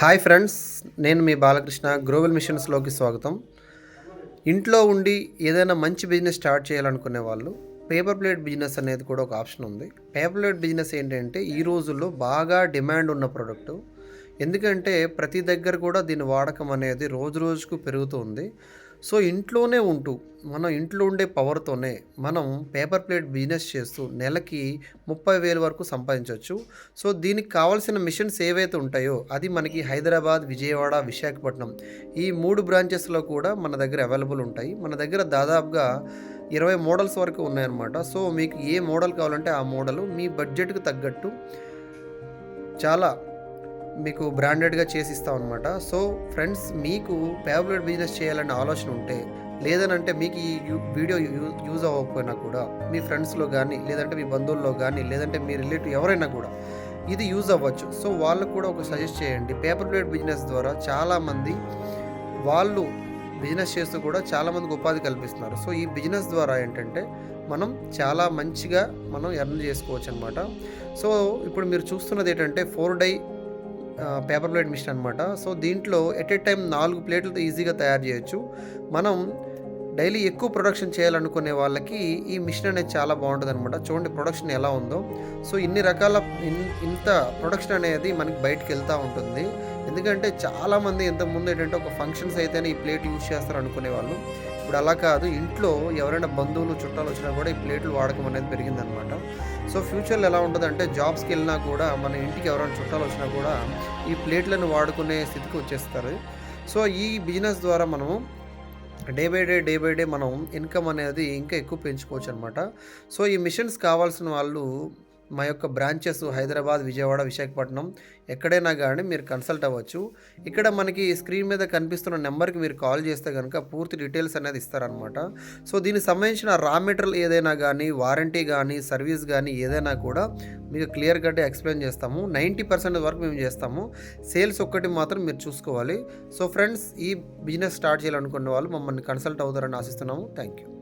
Hi friends నేను మీ Balakrishna global మిషన్స్లోకి స్వాగతం. ఇంట్లో ఉండి ఏదైనా మంచి బిజినెస్ స్టార్ట్ చేయాలనుకునే వాళ్ళు పేపర్ ప్లేట్ బిజినెస్ అనేది కూడా ఒక ఆప్షన్ ఉంది. పేపర్ ప్లేట్ బిజినెస్ ఏంటంటే ఈ రోజుల్లో బాగా డిమాండ్ ఉన్న ప్రోడక్ట్ ఎందుకంటే ప్రతి దగ్గర కూడా దీని వాడకం అనేది రోజు రోజుకు పెరుగుతూ ఉంది. సో ఇంట్లోనే ఉంటూ మనం ఇంట్లో ఉండే పవర్తోనే మనం పేపర్ ప్లేట్ బిజినెస్ చేస్తూ నెలకి ముప్పై వేల వరకు సంపాదించవచ్చు సో దీనికి కావాల్సిన మిషన్స్ ఏవైతే ఉంటాయో అది మనకి హైదరాబాద్ విజయవాడ విశాఖపట్నం ఈ మూడు బ్రాంచెస్లో కూడా మన దగ్గర అవైలబుల్ ఉంటాయి. మన దగ్గర దాదాపుగా ఇరవై మోడల్స్ వరకు ఉన్నాయన్నమాట. సో మీకు ఏ మోడల్ కావాలంటే ఆ మోడల్ మీ బడ్జెట్కు తగ్గట్టు చాలా మీకు బ్రాండెడ్గా చేసి ఇస్తాం అనమాట సో ఫ్రెండ్స్ మీకు ప్యాబ్లెట్ బిజినెస్ చేయాలనే ఆలోచన ఉంటే లేదనంటే మీకు ఈ యూ- వీడియో యూజ్ అవ్వకపోయినా కూడా మీ ఫ్రెండ్స్లో కానీ లేదంటే మీ బంధువుల్లో కానీ లేదంటే మీ రిలేటివ్ ఎవరైనా కూడా ఇది యూజ్ అవ్వచ్చు. సో వాళ్ళకు కూడా ఒక సజెస్ట్ చేయండి. పేపర్ ప్లేట్ బిజినెస్ ద్వారా చాలామంది వాళ్ళు బిజినెస్ చేస్తూ కూడా చాలామందికి ఉపాధి కల్పిస్తున్నారు. సో ఈ బిజినెస్ ద్వారా ఏంటంటే మనం చాలా మంచిగా మనం ఎర్న్ చేసుకోవచ్చు అనమాట సో ఇప్పుడు మీరు చూస్తున్నది ఏంటంటే four die paper plate machine అనమాట సో దీంట్లో ఎట్ ఏ టైం నాలుగు ప్లేట్లతో ఈజీగా తయారు చేయొచ్చు. మనం డైలీ ఎక్కువ ప్రొడక్షన్ చేయాలనుకునే వాళ్ళకి ఈ మిషన్ అనేది చాలా బాగుంటుంది అనమాట చూడండి ప్రొడక్షన్ ఎలా ఉందో. సో ఇన్ని రకాల ఇన్- ఇంత ప్రొడక్షన్ అనేది మనకి బయటకు వెళ్తూ ఉంటుంది. ఎందుకంటే చాలామంది ఇంతకుముందు ఏంటంటే ఒక ఫంక్షన్స్ అయితేనే ఈ ప్లేట్ యూజ్ చేస్తారు అనుకునే వాళ్ళు. ఇప్పుడు అలా కాదు. ఇంట్లో ఎవరైనా బంధువులు చుట్టాలు వచ్చినా కూడా ఈ ప్లేట్లు వాడకం అనేది పెరిగిందనమాట సో ఫ్యూచర్లో ఎలా ఉంటుందంటే జాబ్స్కి వెళ్ళినా కూడా మన ఇంటికి ఎవరైనా చుట్టాలు వచ్చినా కూడా ఈ ప్లేట్లను వాడుకునే స్థితికి వచ్చేస్తారు. సో ఈ బిజినెస్ ద్వారా మనము day by day day by day మనం ఇన్కమ్ అనేది ఇంకా ఎక్కువ పెంచుకోవచ్చు అనమాట సో ఈ మిషన్స్ కావాల్సిన వాళ్ళు మా యొక్క బ్రాంచెస్ హైదరాబాద్ విజయవాడ విశాఖపట్నం ఎక్కడైనా కానీ మీరు కన్సల్ట్ అవ్వచ్చు. ఇక్కడ మనకి స్క్రీన్ మీద కనిపిస్తున్న నెంబర్కి మీరు కాల్ చేస్తే కనుక పూర్తి డీటెయిల్స్ అనేది ఇస్తారనమాట సో దీనికి సంబంధించిన రా మెటీరియల్ ఏదైనా కానీ వారంటీ కానీ సర్వీస్ కానీ ఏదైనా కూడా మీకు క్లియర్ కట్గా ఎక్స్ప్లెయిన్ చేస్తాము. నైంటీ పర్సెంట్ వరకు మేము చేస్తాము. సేల్స్ ఒక్కటి మాత్రం మీరు చూసుకోవాలి. సో ఫ్రెండ్స్ ఈ బిజినెస్ స్టార్ట్ చేయాలనుకున్న వాళ్ళు మమ్మల్ని కన్సల్ట్ అవుతారని ఆశిస్తున్నాము. Thank you